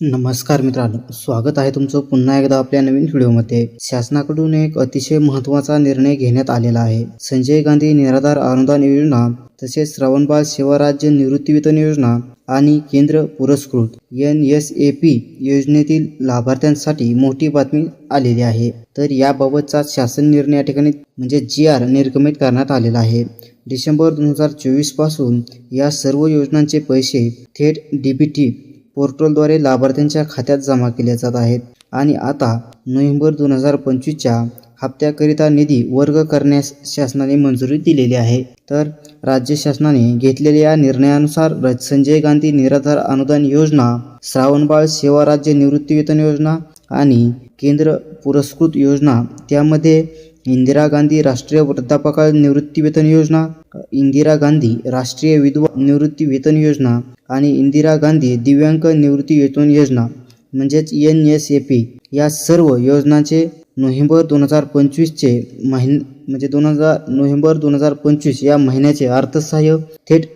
नमस्कार मित्रांनो स्वागत आहे तुमचं पुन्हा एकदा आपल्या नवीन व्हिडिओमध्ये. शासनाकडून एक अतिशय महत्त्वाचा निर्णय घेण्यात आलेला आहे. संजय गांधी निराधार अनुदान योजना तसेच श्रावणबाळ सेवा राज्य निवृत्तीवेतन योजना आणि केंद्र पुरस्कृत एन एस ए पी योजनेतील लाभार्थ्यांसाठी मोठी बातमी आलेली आहे. तर याबाबतचा शासन निर्णय या ठिकाणी म्हणजे जी आर निर्गमित करण्यात आलेला आहे. डिसेंबर दोन हजार चोवीसपासून या सर्व योजनांचे पैसे थेट डी बी टी पोर्टलद्वारे लाभार्थ्यांच्या खात्यात जमा केल्या जात आहेत. आणि आता नोव्हेंबर दोन हजार पंचवीसच्या हप्त्याकरिता निधी वर्ग करण्यास शासनाने मंजुरी दिलेली आहे. तर राज्य शासनाने घेतलेल्या या निर्णयानुसार र- संजय गांधी निराधार अनुदान योजना श्रावणबाळ सेवा राज्य निवृत्तीवेतन योजना आणि केंद्र पुरस्कृत योजना त्यामध्ये इंदिरा गांधी राष्ट्रीय वृद्धापकाळ निवृत्तीवेतन योजना इंदिरा गांधी राष्ट्रीय विधवा निवृत्ती वेतन योजना आणि इंदिरा गांधी दिव्यांग निवृत्ती वेतन योजना म्हणजेच एन एस ए पी या सर्व योजनांचे नोव्हेंबर दोन हजार पंचवीसचे महिन म्हणजे दोन हजार नोव्हेंबर दोन हजार पंचवीस या महिन्याचे अर्थसहाय्य थेट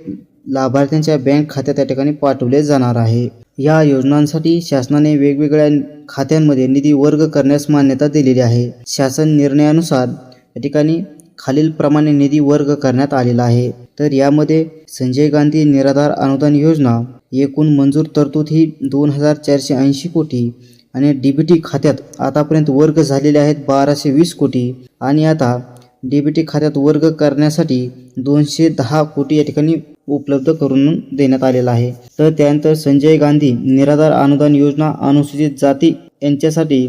लाभार्थ्यांच्या बँक खात्यात त्या ठिकाणी पाठवले जाणार आहे. या योजनांसाठी शासनाने वेगवेगळ्या खात्यांमध्ये निधी वर्ग करण्यास मान्यता दिलेली आहे. शासन निर्णयानुसार या ठिकाणी खालीलप्रमाणे निधी वर्ग करण्यात आलेला आहे. तर यामध्ये संजय गांधी निराधार अनुदान योजना एकूण मंजूर तरतूद ही दोन हजार चारशे ऐंशी कोटी आणि डी बी टी खात्यात आतापर्यंत वर्ग झालेले आहेत बाराशे वीस कोटी. आणि आता डी खात्यात वर्ग करण्यासाठी दोनशे दहा कोटी या ठिकाणी उपलब्ध करून देण्यात आलेला आहे. तर त्यानंतर संजय गांधी निराधार अनुदान योजना अनुसूचित जाती यांच्यासाठी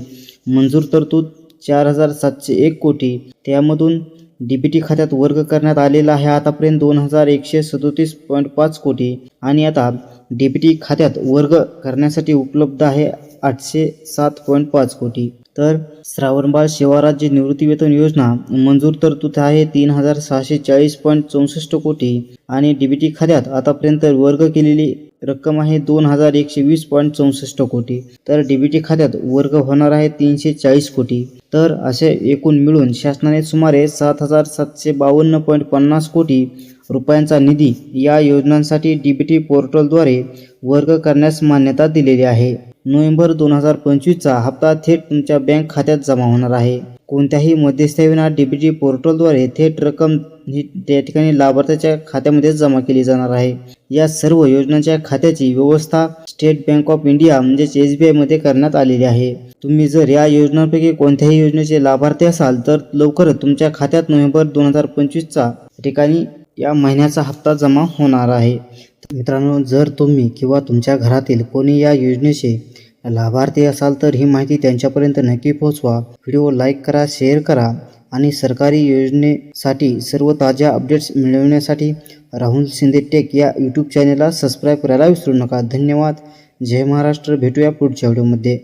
मंजूर तरतूद चार हजार सातशे एक कोटी. त्यामधून डी टी खात्यात वर्ग करण्यात आलेला आहे आतापर्यंत दोन हजार एकशे सदोतीस पॉईंट पाच कोटी. आणि आता डी टी खात्यात वर्ग करण्यासाठी उपलब्ध आहे आठशे सात पॉईंट पाच कोटी. तर श्रावणबाळ सेवा राज्य निवृत्तीवेतन योजना मंजूर तरतूद आहे तीन हजार सहाशे चाळीस पॉईंट चौसष्ट कोटी. आणि डी बी टी खात्यात आतापर्यंत वर्ग केलेली रक्कम आहे दोन हजार एकशे वीस पॉईंट चौसष्ट कोटी. तर डी बी टी खात्यात वर्ग होणार आहे तीनशे चाळीस कोटी. तर असे एकूण मिळून शासनाने सुमारे सात हजार सातशे बावन्न पॉईंट पन्नास कोटी रुपयांचा निधी या योजनांसाठी डी बी टी पोर्टलद्वारे वर्ग करण्यास मान्यता दिलेली आहे. नोव्हेंबर दोन हजार पंचवीसचा हप्ता थेट तुमच्या बँक खात्यात जमा होणार आहे. कोणत्याही मध्यस्थाविना डीबीटी पोर्टलद्वारे थेट रक्कम ही त्या ठिकाणी लाभार्थ्याच्या खात्यामध्ये जमा केली जाणार आहे. या सर्व योजनांच्या खात्याची व्यवस्था स्टेट बँक ऑफ इंडिया म्हणजेच एस बी आयमध्ये करण्यात आलेली आहे. तुम्ही जर या योजनांपैकी कोणत्याही योजनेचे लाभार्थी असाल तर लवकरच तुमच्या खात्यात नोव्हेंबर दोन हजार पंचवीसचा ठिकाणी या महिन्याचा हप्ता जमा होणार आहे. मित्रांनो जर तुम्ही किंवा तुमच्या घरातील कोणी या योजनेचे लाभार्थी असाल तर ही माहिती त्यांच्यापर्यंत नक्की पोहोचवा. व्हिडिओ लाईक करा शेअर करा आणि सरकारी योजनेसाठी सर्व ताज्या अपडेट्स मिळवण्यासाठी राहुल शिंदे टेक या यूट्यूब चॅनेलला सबस्क्राईब करायला विसरू नका. धन्यवाद. जय महाराष्ट्र. भेटूया पुढच्या व्हिडिओमध्ये.